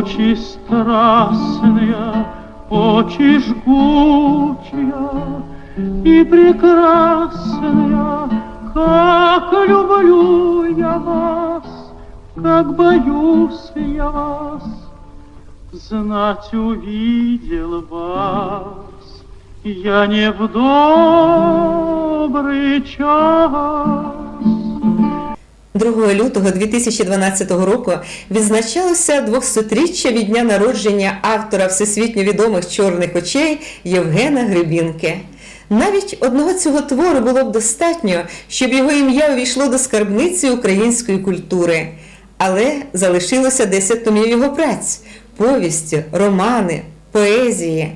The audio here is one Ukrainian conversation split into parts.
Очи страстные, очи жгучие и прекрасные, как люблю я вас, как боюсь я вас, знать увидел вас я не в добрый час. 2 лютого 2012 року відзначалося 200-річчя від дня народження автора всесвітньо відомих чорних очей Євгена Гребінки. Навіть одного цього твору було б достатньо, щоб його ім'я увійшло до скарбниці української культури. Але залишилося 10 томів його праць, повісті, романи, поезії.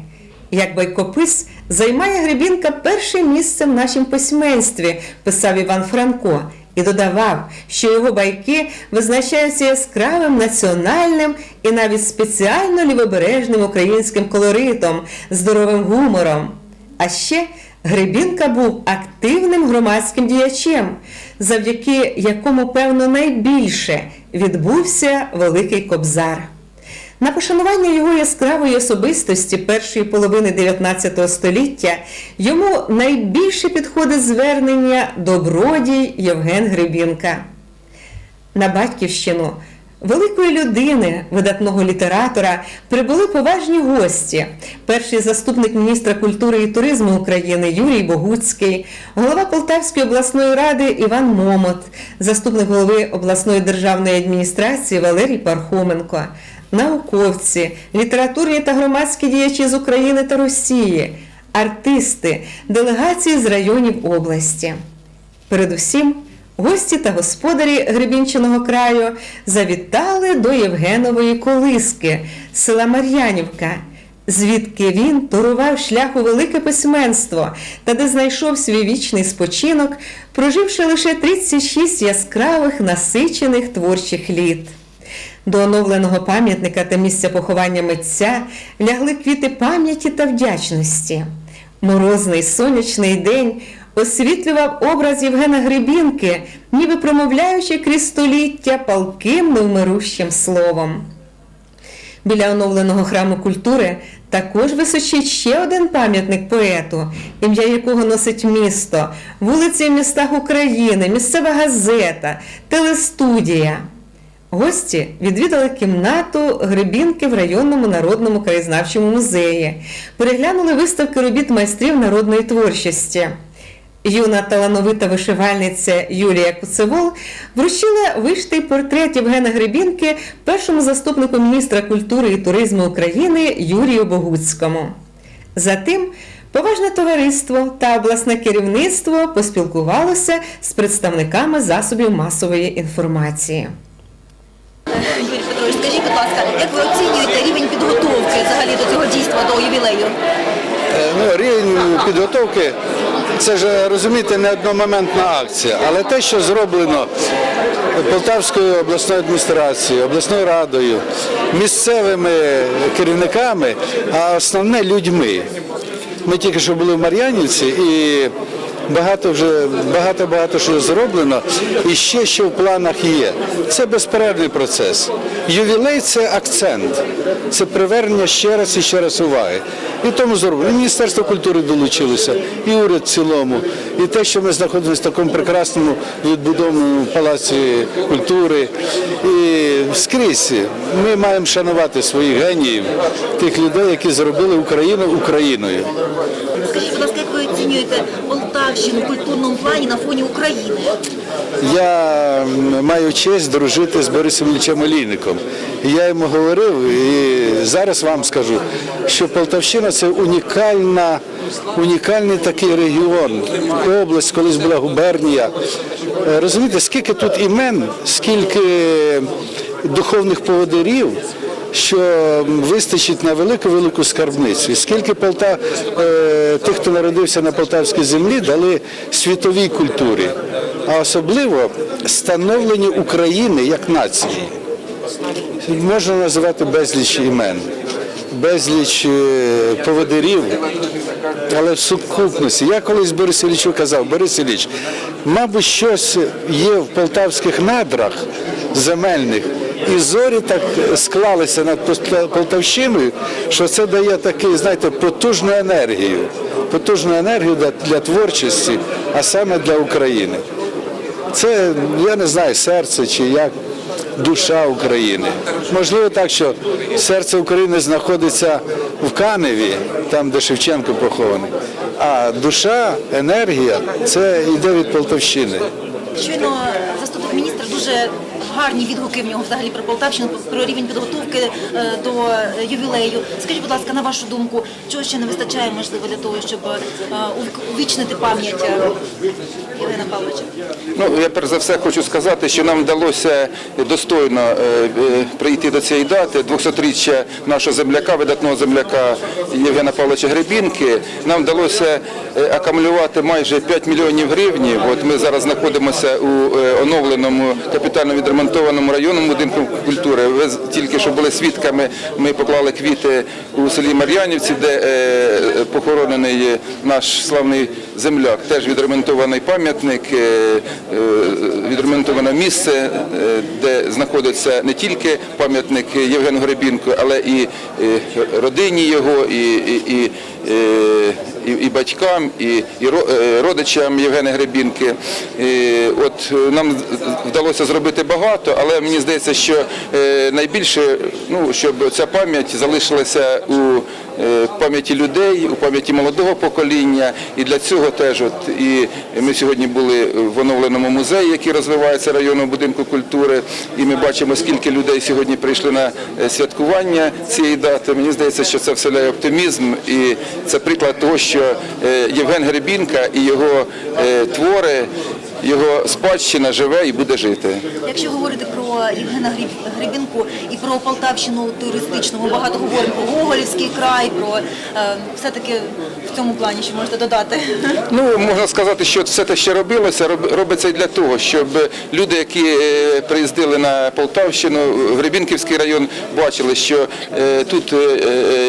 Як байкопис займає Гребінка перше місце в нашому письменстві, писав Іван Франко, і додавав, що його байки визначаються яскравим національним і навіть спеціально лівобережним українським колоритом, здоровим гумором. А ще Гребінка був активним громадським діячем, завдяки якому, певно, найбільше відбувся Великий Кобзар. На пошанування його яскравої особистості першої половини 19 століття йому найбільше підходить звернення добродій Євген Гребінка. На батьківщину великої людини, видатного літератора, прибули поважні гості. Перший заступник міністра культури і туризму України Юрій Богуцький, голова Полтавської обласної ради Іван Момот, заступник голови обласної державної адміністрації Валерій Пархоменко, науковці, літературні та громадські діячі з України та Росії, артисти, делегації з районів області. Передусім, гості та господарі Гребінчиного краю завітали до Євгенової колиски села Мар'янівка, звідки він турував шлях у велике письменство та де знайшов свій вічний спочинок, проживши лише 36 яскравих насичених творчих літ. До оновленого пам'ятника та місця поховання митця лягли квіти пам'яті та вдячності. Морозний сонячний день освітлював образ Євгена Гребінки, ніби промовляючи крізь століття палким невмирущим словом. Біля оновленого храму культури також височить ще один пам'ятник поету, ім'я якого носить місто, вулиці в містах України, місцева газета, телестудія. Гості відвідали кімнату Гребінки в районному народному краєзнавчому музеї, переглянули виставки робіт майстрів народної творчості. Юна талановита вишивальниця Юлія Куцевол вручила виштий портрет Євгена Гребінки першому заступнику міністра культури і туризму України Юрію Богуцькому. Затим поважне товариство та обласне керівництво поспілкувалося з представниками засобів масової інформації. Юрій Петрович, скажіть, будь ласка, як ви оцінюєте рівень підготовки взагалі до цього дійства, до ювілею? Е, Ну, рівень підготовки це ж розумієте не одномоментна акція, але те, що зроблено Полтавською обласною адміністрацією, обласною радою, місцевими керівниками, а основне людьми. Ми тільки що були в Мар'янівці і багато вже багато багато що зроблено, і ще що в планах є. Це безперервний процес. Ювілей це акцент, це привернення ще раз і ще раз уваги. І тому зроблено. Міністерство культури долучилося, і уряд в цілому, і те, що ми знаходимося в такому прекрасному відбудованому палаці культури. І скрізь ми маємо шанувати своїх геніїв, тих людей, які зробили Україну Україною. Як ви оцінюєте Полтавщину в культурному плані на фоні України? Я маю честь дружити з Борисом Іллічем Олійником. Я йому говорив, і зараз вам скажу, що Полтавщина це унікальна, унікальний такий регіон, область, колись була губернія. Розумієте, скільки тут імен, скільки духовних поводирів. Що вистачить на велику велику скарбницю. І скільки Полта е, тих, хто народився на полтавській землі, дали світовій культурі, а особливо становленню України як нації. Можна називати безліч імен, безліч е, поводирів, але в сукупності. Я колись Борису Іллічу казав, Борис Ілліч, мабуть, щось є в полтавських надрах земельних, І зорі так склалися над Пол- Полтавщиною, що це дає такий, знаєте, потужну енергію. Потужну енергію для, для творчості, а саме для України. Це, я не знаю, серце чи як душа України. Можливо, так, що серце України знаходиться в Каневі, там, де Шевченко похований. А душа, енергія це йде від Полтавщини. Щойно заступник міністра дуже гарні відгуки в нього взагалі про Полтавщину, про рівень підготовки е, до е, ювілею. Скажіть, будь ласка, на вашу думку, чого ще не вистачає можливо для того, щоб е, увічнити пам'ять Євгена Павловича? Ну, я перш за все хочу сказати, що нам вдалося достойно прийти до цієї дати, 200-річчя нашого земляка, видатного земляка Євгена Павловича Гребінки. Нам вдалося акумулювати майже 5 мільйонів гривень. От ми зараз знаходимося у оновленому капітально відремонтованому районному будинку культури. Ви тільки що були свідками, ми поклали квіти у селі Мар'янівці, де е, похоронений наш славний земляк, теж відремонтований пам'ятник, е, е, відремонтоване місце, де знаходиться не тільки пам'ятник Євгену Гребінку, але і родині його, і, і, і, і, і батькам, і, і е, родичам Євгена Гребінки. І, От е, нам вдалося зробити багато, але мені здається, що е, найбільше, ну, щоб ця пам'ять залишилася у е, пам'яті людей, у пам'яті молодого покоління. І для цього теж от і ми сьогодні були в оновленому музеї, який розвивається районному будинку культури. І ми бачимо, скільки людей сьогодні прийшли на е, святкування цієї дати. Мені здається, що це вселяє оптимізм, і це приклад того, що е, Євген Гребінка і його твори. Його спадщина живе і буде жити. Якщо говорити про Євгена Гриб- і про Полтавщину туристичну, ми багато говоримо про Гоголівський край, про е, все-таки в цьому плані, що можете додати. Ну, можна сказати, що все те, що робилося, робиться для того, щоб люди, які е, приїздили на Полтавщину, в Гребінківський район, бачили, що е, тут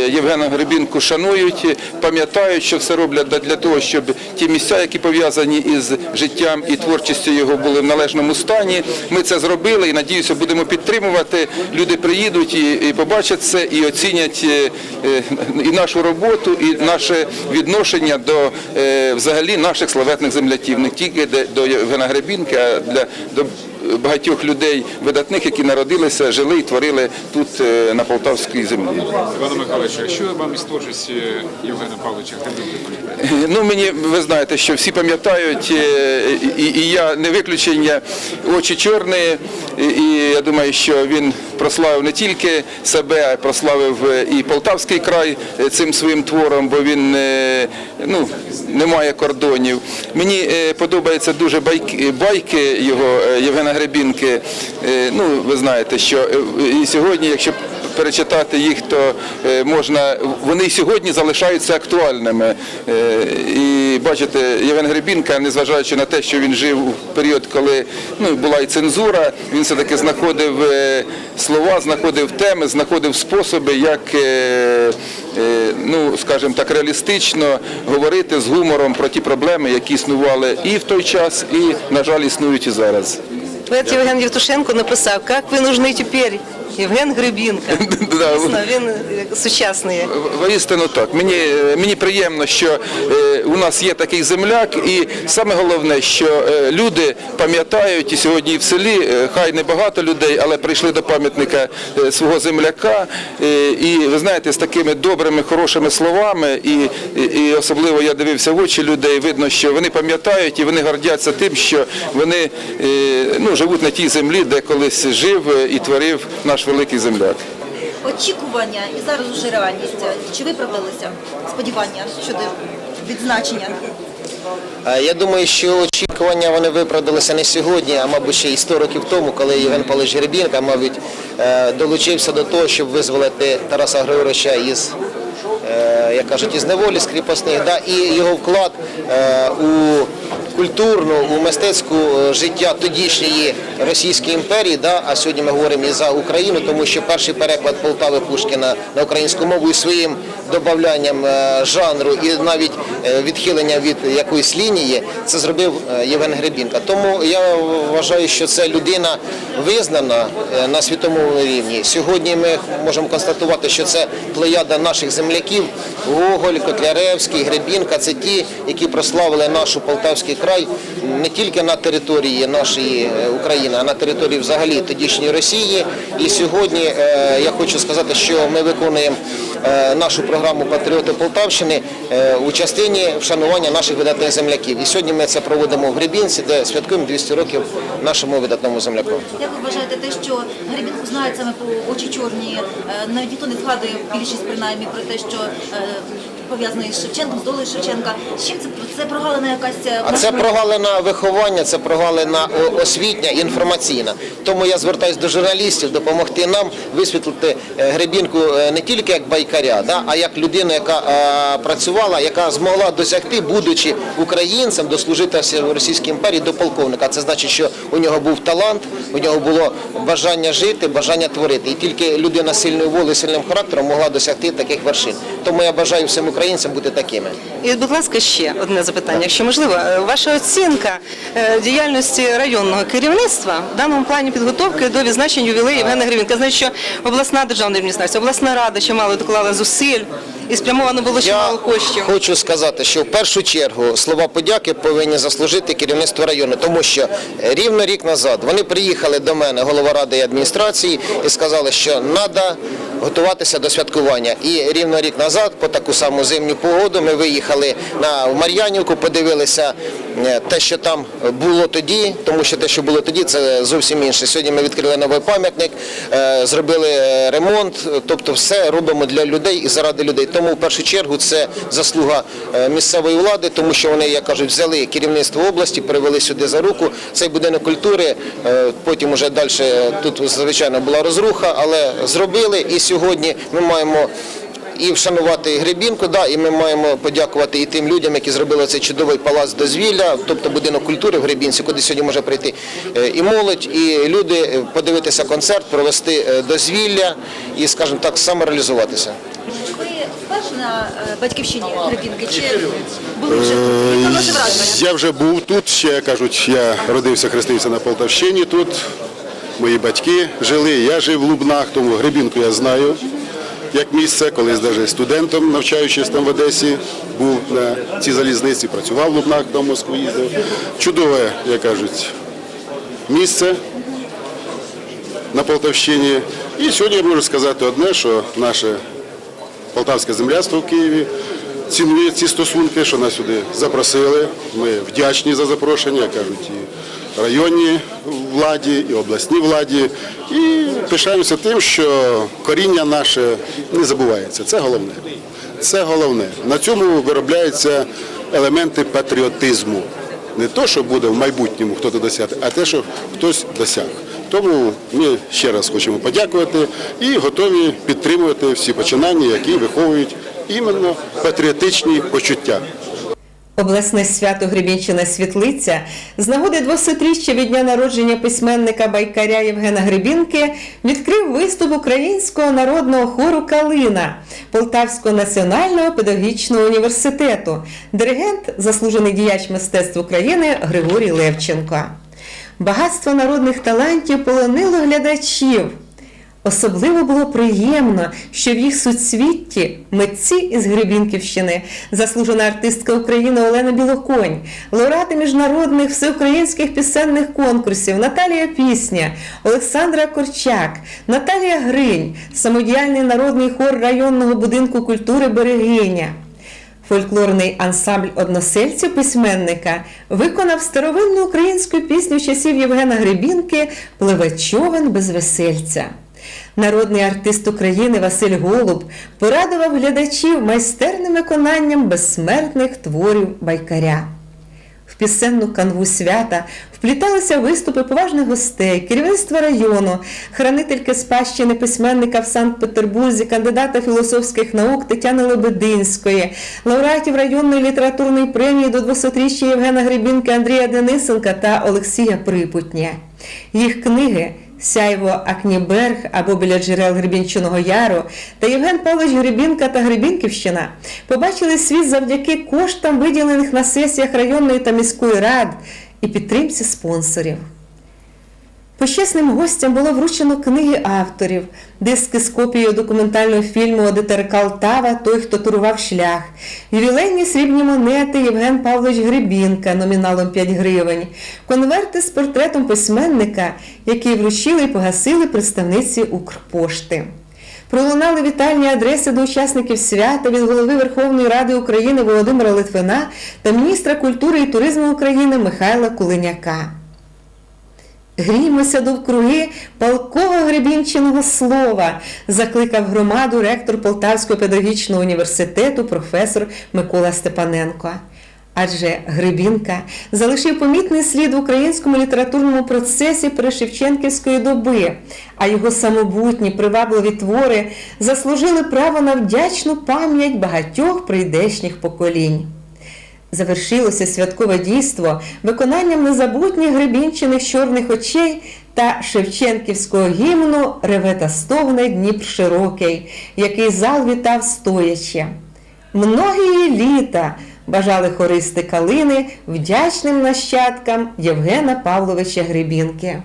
Євгена Гребінку шанують, пам'ятають, що все роблять для- того, щоб ті місця, які пов'язані із життям і творчістю його, були в належному стані. Ми це зробили і надіюся, будемо підтримувати. Люди приїдуть і, побачать це, і оцінять е, е, і нашу роботу, і наше відношення до е, взагалі наших славетних земляків, не тільки до Євгена Гребінки, а для до багатьох людей видатних, які народилися, жили і творили тут е, на Полтавській землі. Івана Михайловича, а що вам із творчості Євгена Павловича? Ну мені ви знаєте, що всі пам'ятають, е, і, і я не виключення очі чорні. І, і я думаю, що він прославив не тільки себе, а й прославив е, і Полтавський край цим своїм твором, бо він ну, не має кордонів. Мені подобаються дуже байки, байки його Євгена Гребінки. Е, Ну, ви знаєте, що е, і сьогодні, якщо перечитати їх, то е, можна вони сьогодні залишаються актуальними. І бачите, Євген Гребінка, незважаючи на те, що він жив у період, коли ну, була і цензура, він все-таки знаходив е, слова, знаходив теми, знаходив способи, як, ну, скажімо так, реалістично говорити з гумором про ті проблеми, які існували і в той час, і, на жаль, існують і зараз. Поет Євген Євтушенко написав, як ви нужны тепер, Євген Гребінка. Да, Дійсно, він е, сучасний. Воістину так. Мені, мені приємно, що е, у нас є такий земляк, і саме головне, що е, люди пам'ятають і сьогодні і в селі, е, хай не багато людей, але прийшли до пам'ятника е, свого земляка. Е, і ви знаєте, з такими добрими, хорошими словами, і, і, і особливо я дивився в очі людей, видно, що вони пам'ятають і вони гордяться тим, що вони е, ну, живуть на тій землі, де колись жив е, і творив наш великий земляк. Очікування і зараз уже реальність. Чи виправдалися сподівання щодо відзначення? Я думаю, що очікування вони виправдалися не сьогодні, а мабуть ще і 100 років тому, коли Євген Павлович Гребінка, мабуть, е, долучився до того, щоб визволити Тараса Григоровича із, е, як кажуть, із неволі, з кріпосних, да, і його вклад е, у культурну, у мистецьку е, життя тодішньої Російської імперії. Да? А сьогодні ми говоримо і за Україну, тому що перший переклад Полтави Пушкіна на українську мову і своїм додаванням е, жанру і навіть е, відхилення від якоїсь лінії це зробив Євген Гребінка. Тому я вважаю, що це людина визнана на світовому рівні. Сьогодні ми можемо констатувати, що це плеяда наших земляків Гоголь, Котляревський, Гребінка. Це ті, які прославили нашу Полтавський край не тільки на території нашої е, України, а на території взагалі тодішньої Росії. І сьогодні е, я хочу сказати, що ми виконуємо е, нашу програму Патріоти Полтавщини у частині вшанування наших видатних земляків. І сьогодні ми це проводимо в Гребінці, де святкуємо 200 років нашому видатному земляку. Як ви вважаєте те, що Гребінку знають саме по очі чорні? Навіть ніхто не згадує більшість принаймні про те, що е, пов'язано із Шевченком, з долею Шевченка. З чим це це прогалина якась? е, А це прогалина виховання, це прогалина освітня, інформаційна. Тому я звертаюся до журналістів допомогти нам висвітлити е, Гребінку е, не тільки як байкаря, да, а як людину, яка працювала, яка змогла досягти, будучи українцем, дослужитися в Російській імперії до полковника. Це значить, що у нього був талант, у нього було бажання жити, бажання творити. І тільки людина з сильною волею, сильним характером могла досягти таких вершин. Тому я бажаю всім українцям бути такими. І, будь ласка, ще одне запитання, якщо можливо. Е, Ваша оцінка е, діяльності районного керівництва в даному плані підготовки до відзначення ювілею Євгена Гривінка. Я знаю, що обласна державна адміністрація, обласна рада чимало доклала зусиль і спрямовано було Я чимало коштів. хочу сказати, що в першу чергу слова подяки повинні заслужити керівництво району, тому що рівно рік назад вони приїхали до мене, голова ради і адміністрації, і сказали, що треба готуватися до святкування. І рівно рік назад, по таку саму зимню погоду, ми виїхали на Мар'янівку, подивилися е, те, що там було тоді, тому що те, що було тоді, це зовсім інше. Сьогодні ми відкрили новий пам'ятник, е, зробили е, ремонт, тобто все робимо для людей і заради людей. Тому в першу чергу це заслуга місцевої влади, тому що вони, як кажуть, взяли керівництво області, перевели сюди за руку. Цей будинок культури, потім уже далі тут звичайно була розруха, але зробили. І сьогодні ми маємо і вшанувати Гребінку, да, і ми маємо подякувати і тим людям, які зробили цей чудовий палац дозвілля, тобто будинок культури в Гребінці, куди сьогодні може прийти е, і молодь, і люди е, подивитися концерт, провести е, дозвілля і, скажімо так, самореалізуватися. Ви вперше на батьківщині Гребінки? Чи були вже? Яке? Я вже був тут, ще кажуть, я родився, хрестився на Полтавщині тут. Мої батьки жили, я жив в Лубнах, тому Гребінку я знаю як місце, колись навіть студентом, навчаючись там в Одесі, був на цій залізниці, працював в Лубнах, до Москви їздив. Чудове, як кажуть, місце на Полтавщині. І сьогодні я можу сказати одне, що наше Полтавське земляцтво в Києві цінує ці стосунки, що нас сюди запросили. Ми вдячні за запрошення, кажуть, і районній владі, і обласній владі. І пишаємося тим, що коріння наше не забувається. Це головне. Це головне. На цьому виробляються елементи патріотизму. Не то, що буде в майбутньому хтось досягти, а те, що хтось досяг. Тому ми ще раз хочемо подякувати і готові підтримувати всі починання, які виховують іменно патріотичні почуття. Обласне свято Гребінщина Світлиця з нагоди 200-річчя від дня народження письменника байкаря Євгена Гребінки відкрив виступ українського народного хору Калина Полтавського національного педагогічного університету, диригент, заслужений діяч мистецтв України Григорій Левченко. Багатство народних талантів полонило глядачів. Особливо було приємно, що в їх суцвітті митці із Гребінківщини, заслужена артистка України Олена Білоконь, лауреати міжнародних всеукраїнських пісенних конкурсів Наталія Пісня, Олександра Корчак, Наталія Гринь, самодіяльний народний хор районного будинку культури Берегиня. Фольклорний ансамбль односельців письменника виконав старовинну українську пісню часів Євгена Гребінки Пливе човен без весельця. Народний артист України Василь Голуб порадував глядачів майстерним виконанням безсмертних творів байкаря. В пісенну канву свята впліталися виступи поважних гостей, керівництва району, хранительки спадщини письменника в Санкт-Петербурзі, кандидата філософських наук Тетяни Лебединської, лауреатів районної літературної премії до 200-річчя Євгена Гребінки, Андрія Денисенка та Олексія Припутня. Їх книги Сяйво Акніберг або біля джерел Гребінчиного Яру та Євген Павлович Гребінка та Гребінківщина побачили світ завдяки коштам, виділених на сесіях районної та міської рад і підтримці спонсорів. Почесним гостям було вручено книги авторів, диски з копією документального фільму ОДТРК Алтава Той, хто турував шлях, ювілейні срібні монети Євген Павлович Гребінка номіналом 5 гривень, конверти з портретом письменника, які вручили і погасили представниці Укрпошти. Пролунали вітальні адреси до учасників свята від голови Верховної Ради України Володимира Литвина та міністра культури і туризму України Михайла Кулиняка. Гріймося довкруги палкого гребінчиного слова, закликав громаду ректор Полтавського педагогічного університету професор Микола Степаненко. Адже Гребінка залишив помітний слід в українському літературному процесі перешевченківської доби, а його самобутні привабливі твори заслужили право на вдячну пам'ять багатьох прийдешніх поколінь завершилося святкове дійство виконанням незабутніх гребінчиних чорних очей та Шевченківського гімну «Реве та стогне Дніпр широкий, який зал вітав стояче. Многії літа бажали хористи калини вдячним нащадкам Євгена Павловича Гребінки.